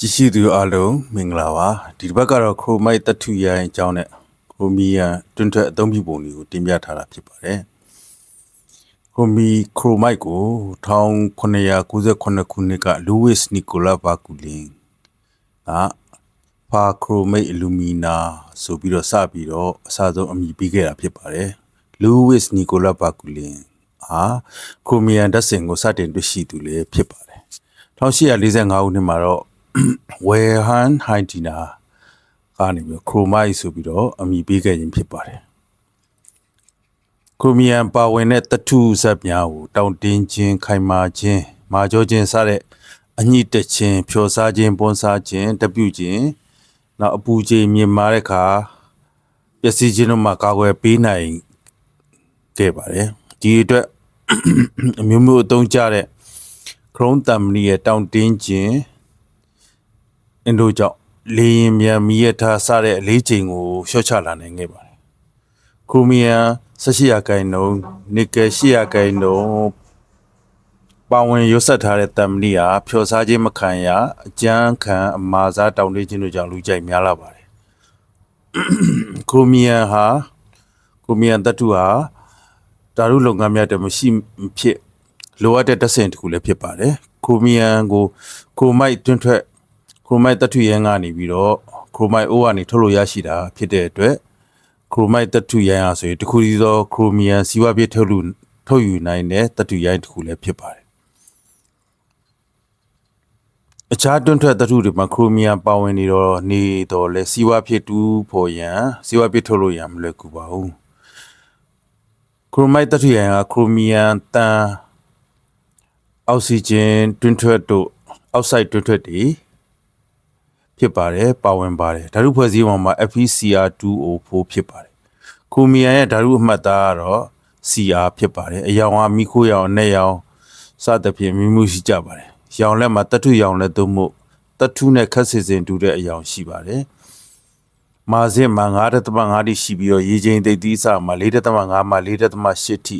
ကြည့်ရှိသူအားလုံးမင်္ဂလာပါဒီတစ်ပတ်ကတော့ခရိုမိုက်တထုရိုင်းအကြောင်းနဲ့ခရိုမီယန်တွင်ထွက်အသုံးပြုပုံတွေကိုတင်ပြထားတာဖြစ်ပါတယ်ခရိုမီခရိုမိုက်ကို1998ခုနှစ်ကလူးဝစ်နီကိုလာဘာကူလင်ကဖာခရိုမိတ်အလူမီနာဆိုပြီးတော့စပြီးတော့အစဆုံးအမည်ပေးခဲ့တာဖြစ်ပါတယ်လူးဝစ်နီကိုလာဘာကူလင်ဟာခရိုမီယန်ဒတ်စင်ကိုစတင်တွေ့ရှိသူလည်းဖြစ်ပါတယ်1845ခုနှစ်မှာတော့ ဝယ်ဟန်ဟိုင်တီနာကနေပြီးခရိုမိုက်ဆိုပြီးတော့အမည်ပေးခဲ့ခြင်းဖြစ်ပါတယ်ခရိုမီယန်ပါဝင်တဲ့တထုဇက်များကိုတောင်တင်းခြင်းခိုင်မာခြင်းမာကြောခြင်းစတဲ့အညှိတက်ခြင်းဖြောစားခြင်းပွန်စားခြင်းတပြုတ်ခြင်းနောက်အပူချိန်မြင့်မာတဲ့အခါပျက်စီးခြင်းတို့မှာကာကွယ်ပေးနိုင်ခဲ့ပါတယ်ဒီအတွက်အမျိုးမျိုးအသုံးကျတဲ့ခရုံးတမ်မနီရဲ့တောင်တင်းခြင်း အင်ဒိုကြောင့်လေရင်မြန်မီရထားစတဲ့အလေးချိန်ကိုရှော့ချလာနိုင်ခဲ့ပါတယ်။ခရိုမီယန်18ရာခိုင်နှုန်းနီကယ်8ရာခိုင်နှုန်းပါဝင်ရွတ်ဆက်ထားတဲ့တမ်မနီဟာဖျော်စားခြင်းမခံရအကျန်းခံအမာစားတောင်းတခြင်းတို့ကြောင့်လူကြိုက်များလာပါတယ်။ခရိုမီယန်ဟာခရိုမီယန်တတုဟာတာရုလုပ်ငန်းများတမရှိမဖြစ်လိုအပ်တဲ့တဆင့်တစ်ခုလည်းဖြစ်ပါတယ်။ခရိုမီယန်ကိုခရိုမိုက်တွင်းထွက် ခရိုမိုက်တထုရန်ကနေပြီးတော့ခရိုမိုက်အိုးကနေထုတ်လို့ရရှိတာဖြစ်တဲ့အတွက်ခရိုမိုက်တထုရန်အားဆိုရင်တစ်ခုတည်းသောခရိုမီယန်စီဝါပြည့်ထုတ်လို့ထုတ်ယူနိုင်တဲ့တထုရန်တစ်ခုလည်းဖြစ်ပါတယ်အခြားတွန့်ထွက်တထုတွေမှာခရိုမီယန်ပါဝင်နေတော့နေတော့လဲစီဝါဖြစ်တူးဖို့ရန်စီဝါပြည့်ထုတ်လို့ရန်မလွယ်ကူပါဘူးခရိုမိုက်တထုရန်ကခရိုမီယန်တန်အောက်ဆီဂျင်တွန့်ထွက်တို့အောက်ဆိုက်တွန့်ထွက်တွေ ဖြစ်ပါတယ်ပါဝင်ပါတယ်ဓာတုဖွဲ့စည်းပုံမှာ FeCr2O4 ဖြစ်ပါတယ်ခူမီယန်ရဲ့ဓာတုအမှတ်သားကတော့ CR ဖြစ်ပါတယ်အယောင်ကမိခိုးရောင်နဲ့ရောင်စသဖြင့်မိမှုရှိကြပါတယ်ရောင်လက်မှာတတုရောင်လက်သို့မဟုတ်တတုနဲ့ခက်စစ်စင်တူတဲ့အယောင်ရှိပါတယ်မာဇစ်မှာ9.5တိရှိပြီးတော့ရေချိန်သိပ်သီးအစမှာ4.5မှာ4.8တိ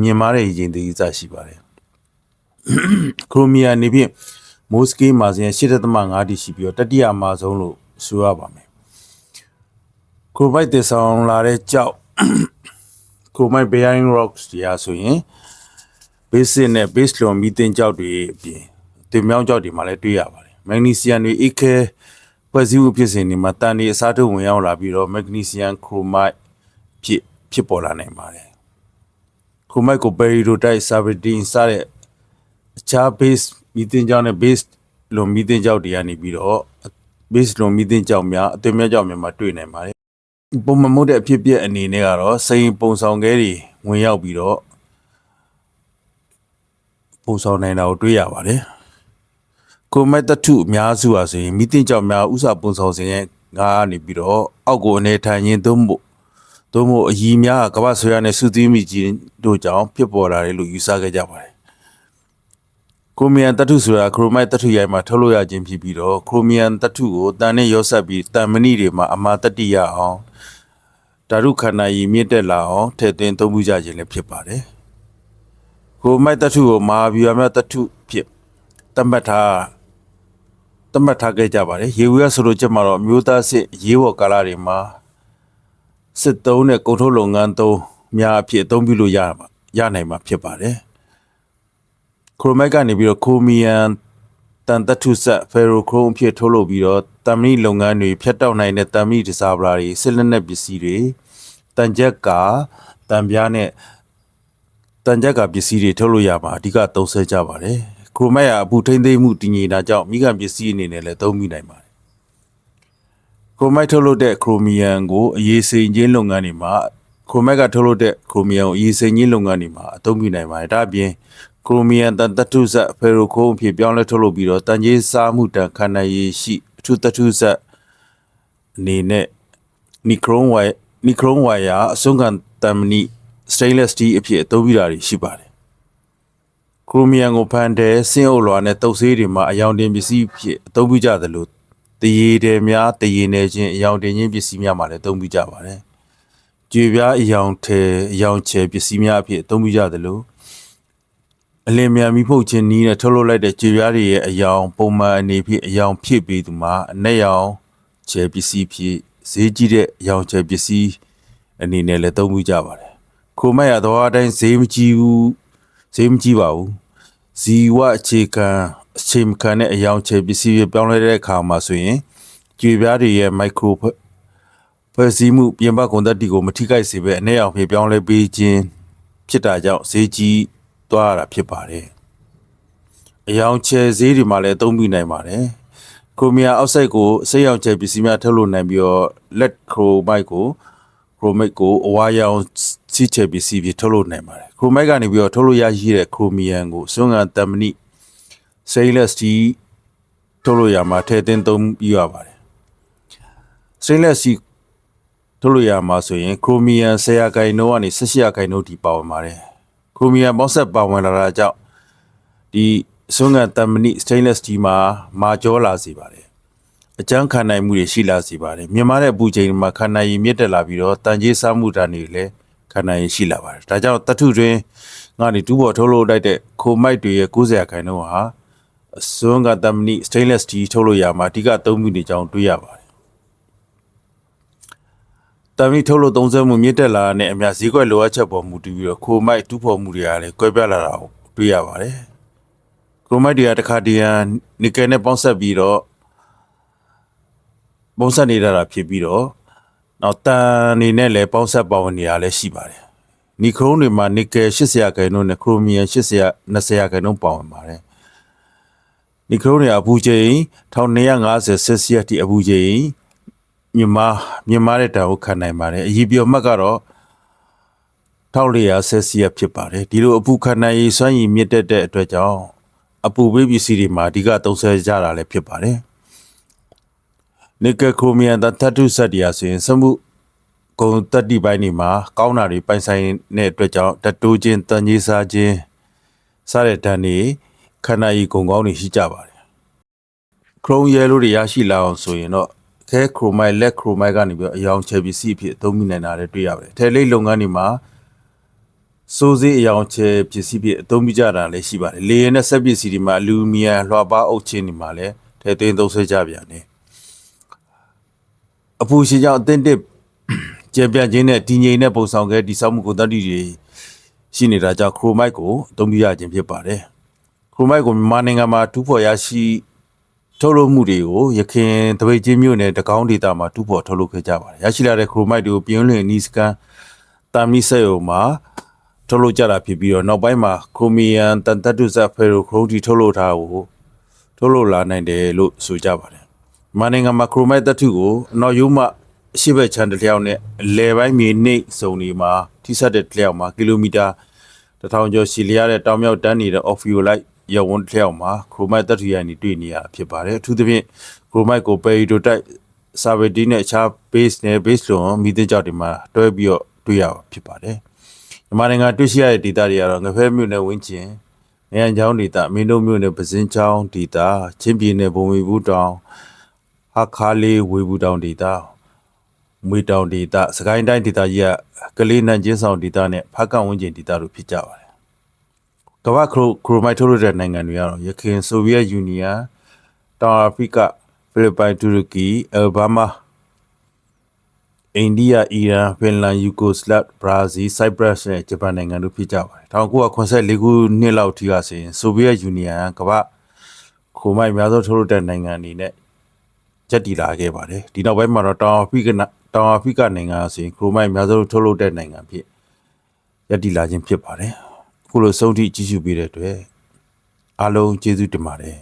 မြင်မာတဲ့ရေချိန်သိပ်သီးအစရှိပါတယ်ခရိုမီယာနေဖြင့် မိုးစကေးမာဇင်8.5တိရှိပြီးတော့တတိယအမာဆုံးလို့ဆိုရပါမယ်။ကိုပိုက်တေဆောင်လာတဲ့ကြောက်ကိုမိုက် bearing rocks တရားဆိုရင် basic နဲ့ base လွန်မီတင်ကြောက်တွေအပြင်တင်မြောင်းကြောက်တွေမှာလည်းတွေ့ရပါတယ်။ magnesium တွေအခဲဖွဲ့စည်းမှုဖြစ်စဉ်တွေမှာတန်တွေအစားထိုးဝင်ရောက်လာပြီးတော့ magnesium chromite ဖြစ်ဖြစ်ပေါ်လာနိုင်ပါတယ်။ chromite ကို peridotite serpentine စတဲ့ အခြား base မီတင်ကြောင့်နဲ့ base လွန်မီတင်ကြောင့်တွေကနေပြီးတော့ base လွန်မီတင်ကြောင့်များအသွင်မြတ်ကြောင့်များမှာတွေ့နိုင်ပါတယ်ပုံမမှုတဲ့အဖြစ်အပျက်အနေနဲ့ကတော့စိန်ပုံဆောင်ခဲတွေဝင်ရောက်ပြီးတော့ပုံဆောင်နိုင်တာကိုတွေ့ရပါတယ်ကိုမက်တထုအများစုဟာဆိုရင်မီတင်ကြောင့်များဥစားပုံဆောင်စဉ်ရဲ့ငါကနေပြီးတော့အောက်ကိုအနေထိုင်ရင်သို့မဟုတ်သို့မဟုတ်အကြီးများကကမ္ဘာဆွေရနဲ့စုသီးမိကြီးတို့ကြောင့်ဖြစ်ပေါ်လာတယ်လို့ယူဆခဲ့ကြပါတယ် ခရိုမီယန်တတုဆိုတာခရိုမိုက်တတုရိုင်းမှာထုတ်လို့ရခြင်းဖြစ်ပြီးတော့ခရိုမီယန်တတုကိုတန်နဲ့ရောဆက်ပြီးတန်မဏိတွေမှာအမာတတိယအောင်ဓာတုခန္ဓာရည်မြင့်တက်လာအောင်ထည့်သွင်းသုံးမှုကြခြင်းလည်းဖြစ်ပါတယ်ခရိုမိုက်တတုကိုမဟာဗျူဟာမြတ်တတုဖြစ်တတ်မှတ်ထားတတ်မှတ်ထားခဲ့ကြပါတယ်ရေဝရဆိုလို့ချက်မှာတော့အမျိုးသားစစ်ရေးဘော်ကာလတွေမှာစစ်သုံးတဲ့ကုန်ထုတ်လုပ်ငန်းသုံးများအဖြစ်အသုံးပြုလို့ရမှာရနိုင်မှာဖြစ်ပါတယ် ခရိုမိုက်ကနေပြီးတော့ခိုမီယန်တန်တထုဆက်ဖယ်ရိုခရုံးအဖြစ်ထုတ်လုပ်ပြီးတော့တမ်မီလုပ်ငန်းတွေဖျက်တောက်နိုင်တဲ့တမ်မီဒီဇာဗလာတွေစစ်လက်နက်ပစ္စည်းတွေတန်ကြက်ကတန်ပြားနဲ့တန်ကြက်ကပစ္စည်းတွေထုတ်လို့ရမှာအဓိကသုံးဆွဲကြပါတယ်ခရိုမိုက်ကအပူထိမ့်သိမ့်မှုတည်ငြိမ်တာကြောင့်မိခံပစ္စည်းအနေနဲ့လည်းသုံးမိနိုင်ပါတယ်ခရိုမိုက်ထုတ်လုပ်တဲ့ခရိုမီယန်ကိုအရေးစိန်ချင်းလုပ်ငန်းတွေမှာခရိုမိုက်ကထုတ်လုပ်တဲ့ခရိုမီယန်ကိုအရေးစိန်ချင်းလုပ်ငန်းတွေမှာအသုံးပြုနိုင်ပါတယ်ဒါအပြင် ခရိုမီယန်တန်တတုဇက်ဖယ်ရိုခိုးအဖြစ်ပြောင်းလဲထုတ်လုပ်ပြီးတော့တန်ကြီးစားမှုတန်ခန္ဓာရည်ရှိအထူးတတုဇက်အနေနဲ့နီခရုံးဝိုင်နီခရုံးဝိုင်ယာအစွမ်းကန်တမ်မနီ stainless steel အဖြစ်အသုံးပြုတာတွေရှိပါတယ်ခရိုမီယန်ကိုဖန်တယ်ဆင်းအုပ်လွာနဲ့တုပ်ဆေးတွေမှာအယောင်တင်ပစ္စည်းဖြစ်အသုံးပြုကြသလိုတရေတယ်များတရေနေခြင်းအယောင်တင်ခြင်းပစ္စည်းများမှာလည်းအသုံးပြုကြပါတယ်ကြွေပြားအယောင်ထဲအယောင်ချဲပစ္စည်းများအဖြစ်အသုံးပြုကြသလို အလင်းမြန်မိဖုတ်ခြင်းနီးနဲ့ထုတ်လုပ်လိုက်တဲ့ကြွေပြားတွေရဲ့အယောင်ပုံမှန်အနေဖြင့်အယောင်ဖြစ်ပြီးသူမှာအနက်ရောင်ချဲပစ္စည်းဖြစ်ဈေးကြီးတဲ့အယောင်ချဲပစ္စည်းအနေနဲ့လည်းသုံးမှုကြပါတယ်ခိုမိုက်ရတော့အတိုင်းဈေးမကြီးဘူးဈေးမကြီးပါဘူးဇီဝအခြေခံအခြေခံတဲ့အယောင်ချဲပစ္စည်းတွေပြောင်းလဲတဲ့အခါမှာဆိုရင်ကြွေပြားတွေရဲ့မိုက်ခရိုဖွဲ့စည်းမှုပြင်ပကွန်သက်တီကိုမထိခိုက်စေဘဲအနက်ရောင်ဖြစ်ပြောင်းလဲပေးခြင်းဖြစ်တာကြောင့်ဈေးကြီး သွားရတာဖြစ်ပါတယ်အယောင်ချဲဈေးတွေမှာလည်းအသုံးပြုနိုင်ပါတယ်။ခရိုမီယာအောက်ဆိုက်ကိုစိတ်ရောင်ချဲပစ္စည်းများထုတ်လုပ်နိုင်ပြီးတော့လက်ခရိုမိုက်ကိုခရိုမိုက်ကိုအဝါရောင်စီချဲပစ္စည်းဖြစ်ထုတ်လုပ်နိုင်ပါတယ်။ခရိုမိုက်ကနေပြီးတော့ထုတ်လုပ်ရရှိတဲ့ခရိုမီယန်ကိုစွမ်းကန်တမနိစိလက်စတီထုတ်လုပ်ရမှာထည့်သွင်းသုံးပြရပါတယ်။စိလက်စီထုတ်လို့ရမှာဆိုရင်ခရိုမီယန်10ရာခိုင်နှုန်းကနေ18ရာခိုင်နှုန်းထိပါဝင်ပါတယ် ခရိုမီယန်ပေါက်ဆက်ပါဝင်လာတာကြောင့်ဒီဆွမ်းကန်တမနိ stainless steel မှာမာကျောလာစေပါတယ်အကျန်းခံနိုင်မှုတွေရှိလာစေပါတယ်မြန်မာတဲ့အပူချိန်မှာခံနိုင်ရည်မြင့်တက်လာပြီးတော့တန်ကြီးစားမှုဓာတ်တွေလည်းခံနိုင်ရည်ရှိလာပါတယ်ဒါကြောင့်တထုတွင်ငါနေတူဘောထုတ်လို့လိုက်တဲ့ခိုမိုက်တွေရဲ့90ရာခိုင်နှုန်းဟာဆွမ်းကန်တမနိ stainless steel ထုတ်လို့ရမှာအဓိကသုံးမှုနေကြောင်းတွေ့ရပါတယ် တမီထုတ်လို့သုံးစွဲမှုမြင့်တက်လာတဲ့အများဈေးကွက်လိုအပ်ချက်ပေါ်မူတည်ပြီးတော့ခိုမိုက်တူးဖော်မှုတွေကလည်းကွဲပြားလာတာကိုတွေ့ရပါတယ်။ခိုမိုက်တွေကတစ်ခါတည်းကနီကယ်နဲ့ပေါင်းဆက်ပြီးတော့ပေါင်းဆက်နေတာဖြစ်ပြီးတော့နောက်တန်နေနဲ့လည်းပေါင်းဆက်ပါဝင်နေတာလည်းရှိပါတယ်။နီခရုံးတွေမှာနီကယ်80ရာခိုင်နှုန်းနဲ့ခရိုမီယန်80ရာ20ရာခိုင်နှုန်းပါဝင်ပါတယ်။နီခရုံးတွေအပူချိန်1250ဆယ်စီယပ်တိအပူချိန် မြန်မာမြန်မာတဲ့တာကိုခံနိုင်ပါတယ်အည်ပြောမှတ်ကတော့1400ဆယ်စီယပ်ဖြစ်ပါတယ်ဒီလိုအပူခံနိုင်ရေးစွမ်းရည်မြင့်တက်တဲ့အတွက်ကြောင့်အပူပေးပစ္စည်းတွေမှာအဓိကသုံးဆွဲကြတာလည်းဖြစ်ပါတယ်နီကယ်ခရိုမီယန်သတ္တုစက်တရားဆိုရင်စမှုဂုံတက်တိပိုင်းတွေမှာကောင်းတာတွေပိုင်ဆိုင်တဲ့အတွက်ကြောင့်တတိုးချင်းတန်ကြီးစားခြင်းစတဲ့ဓာတ်တွေခန္ဓာရည်ဂုံကောင်းတွေရှိကြပါတယ်ခရုံးရဲလို့တွေရရှိလာအောင်ဆိုရင်တော့ ခဲခရိုမိုက်လက်ခရိုမိုက်ကနေပြီးတော့အယောင်ချဲပစ္စည်းအဖြစ်အသုံးပြုနိုင်တာလည်းတွေ့ရပါတယ်။ထဲလိပ်လုပ်ငန်းတွေမှာစိုးစေးအယောင်ချဲပစ္စည်းအဖြစ်အသုံးပြုကြတာလည်းရှိပါတယ်။လေယာဉ်နဲ့ဆက်ပစ္စည်းတွေမှာအလူမီနီယံလွှာပါအုပ်ချင်းတွေမှာလည်းထဲသွင်းသုံးဆွဲကြပြန်တယ်။အပူရှင်ကြောင့်အသင့်တစ်ကျေပြန့်ခြင်းနဲ့တည်ငြိမ်တဲ့ပုံဆောင်ခဲဒီဆောက်မှုကိုတတ်တည်တွေရှိနေတာကြောင့်ခရိုမိုက်ကိုအသုံးပြုရခြင်းဖြစ်ပါတယ်။ခရိုမိုက်ကိုမြန်မာနိုင်ငံမှာတူးဖော်ရရှိ ထုတ်လုပ်မှုတွေကိုရခင်တပိတ်ချင်းမြို့နယ်တကောင်းဒေတာမှာတူဖို့ထုတ်လုပ်ခဲ့ကြပါတယ်။ရရှိလာတဲ့ခရိုမိုက်တွေကိုပြင်းလွင်နီးစကန်တာမီဆက်ယုံမှာထုတ်လုပ်ကြတာဖြစ်ပြီးတော့နောက်ပိုင်းမှာခရိုမီယန်တန်တတုဇက်ဖယ်ရိုခရိုတီထုတ်လုပ်ထားကိုထုတ်လုပ်လာနိုင်တယ်လို့ဆိုကြပါတယ်။မန်နိုင်ငံမှာခရိုမိုက်တတုကိုအနောက်ယုံမှအရှိဘက်ချန်တစ်လျောက်နဲ့အလယ်ပိုင်းမြေနှိပ်စုံဒီမှာထိစပ်တဲ့တစ်လျောက်မှာကီလိုမီတာတစ်ထောင်ကျော်ရှည်လျားတဲ့တောင်မြောက်တန်းနေတဲ့ off fuel light ရဝန်းတစ်လျောက်မှာခရိုမိုက်တတုရန်နေတွေ့နေရဖြစ်ပါတယ်အထူးသဖြင့်ခရိုမိုက်ကိုပယ်ရီတိုတိုက်ဆာဗေတီနဲ့အခြား base နဲ့ base လုံးမိသင်းကြောက်တွေမှာတွဲပြီးတော့တွေ့ရဖြစ်ပါတယ်မြန်မာနိုင်ငံတွေ့ရှိရတဲ့ဒေတာတွေကတော့ငဖဲမြို့နယ်ဝင်းကျင်နေရန်ချောင်းဒေတာမင်းတို့မြို့နယ်ပဇင်းချောင်းဒေတာချင်းပြည်နယ်ဘုံဝေဘူးတောင်ဟာခါလေးဝေဘူးတောင်ဒေတာမွေတောင်ဒေတာစကိုင်းတိုင်းဒေတာကြီးကကလေးနန်ချင်းဆောင်ဒေတာနဲ့ဖားကန်ဝင်းကျင်ဒေတာတို့ဖြစ်ကြပါတယ် ကမ္ဘာခရိုခရိုမိုက်ထုတ်လုပ်တဲ့နိုင်ငံတွေကတော့ယခင်ဆိုဗီယက်ယူနီယံတောင်အာဖရိကဖိလစ်ပိုင်တူရကီအယ်ဘာမာအိန္ဒိယအီရန်ဖင်လန်ယူဂိုစလပ်ဘရာဇီးဆိုက်ပရပ်နဲ့ဂျပန်နိုင်ငံတို့ဖြစ်ကြပါတယ်1984ခုနှစ်လောက်ထိကဆိုရင်ဆိုဗီယက်ယူနီယံကမ္ဘာခရိုမိုက်အများဆုံးထုတ်လုပ်တဲ့နိုင်ငံအနေနဲ့ချက်တည်လာခဲ့ပါတယ်ဒီနောက်ပိုင်းမှာတော့တောင်အာဖရိကတောင်အာဖရိကနိုင်ငံကဆိုရင်ခရိုမိုက်အများဆုံးထုတ်လုပ်တဲ့နိုင်ငံဖြစ်ရည်တည်လာခြင်းဖြစ်ပါတယ်အ ခုလိုဆုံးထိကြည့်ရှုပေးတဲ့အတွက်အားလုံးကျေးဇူးတင်ပါတယ်